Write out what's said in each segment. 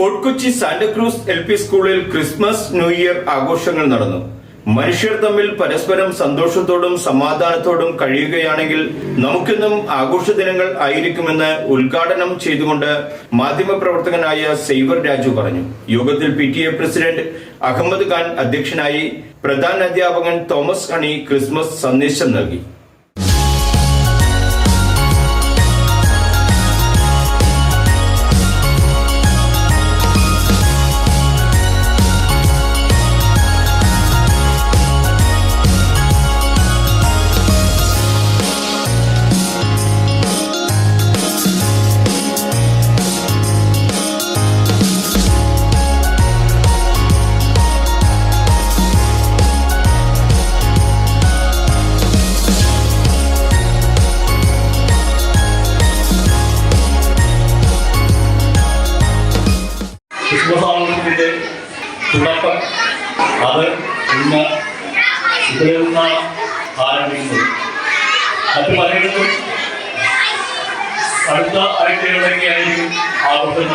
Fort Kochi Santa Cruz L P സ്കൂളിൽ Christmas new year ആഘോഷങ്ങൾ നടന്നു. മനുഷ്യർ തമ്മിൽ പരസ്പരം സന്തോഷത്തോടും സമാധാനത്തോടും കഴിയുകയാണെങ്കിൽ നമുക്കിന്നും ആഘോഷ ദിനങ്ങൾ ആയിരിക്കുമെന്ന് ഉദ്ഘാടനം ചെയ്തുകൊണ്ട് മാധ്യമപ്രവർത്തകനായ സൈവർ രാജു പറഞ്ഞു. യോഗത്തിൽ P T A president Ahammed Khan അധ്യക്ഷനായി പ്രധാന അധ്യാപകൻ തോമസ് ഹണി ക്രിസ്മസ് സന്ദേശം നൽകി. ആഘോഷത്തിന്റെ തുടക്കം. അത് ഇന്ന് ഇവിടെ നിന്നാണ് ആരംഭിക്കുന്നത് മറ്റു പലയിടത്തും അടുത്ത ആഴ്ചകളിലൊക്കെ ആയിരിക്കും ആഘോഷം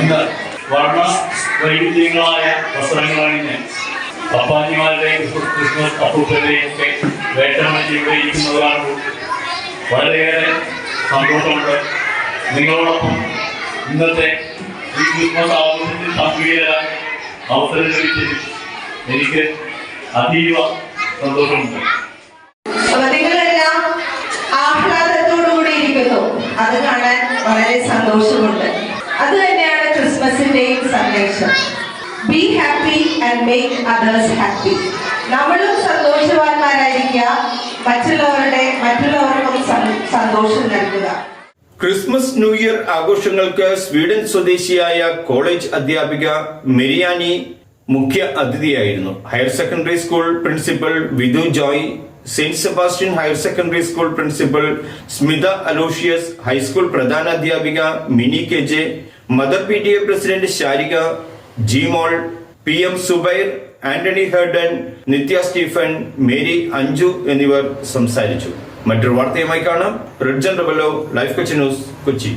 ഇന്ന് വർണ വൈവിധ്യങ്ങളായ വസ്ത്രങ്ങളാണ് അണിഞ്ഞ് പപ്പാനിമാരുടെയും ക്രിസ്മസ് അപ്പൂപ്പരുടെയും ഒക്കെ വേട്ടമണിച്ച് ഇവിടെ വളരെയേറെ സന്തോഷമുണ്ട്. നിങ്ങളോടൊപ്പം ഇന്നത്തെ ഈ ക്രിസ്മസ് ആഘോഷത്തിൽ പങ്കുചേരാൻ അവസരം ലഭിച്ചതിൽ എനിക്ക് അതീവ സന്തോഷമുണ്ട്. അത് കാണാൻ വളരെ സന്തോഷമുണ്ട്. അത് തന്നെയാണ് ക്രിസ്മസിന്റെയും സന്ദേശം. Be happy and make others happy നമ്മളും സന്തോഷവാന്മാരായിരിക്കുക. മറ്റുള്ളവരുടെ മറ്റുള്ളവർക്കും സന്തോഷം നൽകുക. ക്രിസ്മസ് ന്യൂ ഇയർ ആഘോഷങ്ങൾക്ക് സ്വീഡൻ സ്വദേശിയായ കോളേജ് അധ്യാപിക മെരിയാനി മുഖ്യ അതിഥിയായിരുന്നു. Higher secondary school principal Vidhu Joy Saint Sebastian higher secondary school principal Smitha Aloysius high school പ്രധാനാധ്യാപിക Mini K J mother P T A president Sharika Jimol P M Subair Antony ഹെർഡൻ Nithya Stephen Mary Anju എന്നിവർ സംസാരിച്ചു. മറ്റൊരു വാർത്തയുമായി കാണാം. റിഡ്ജൻ Rebelo life Kochi news Kochi.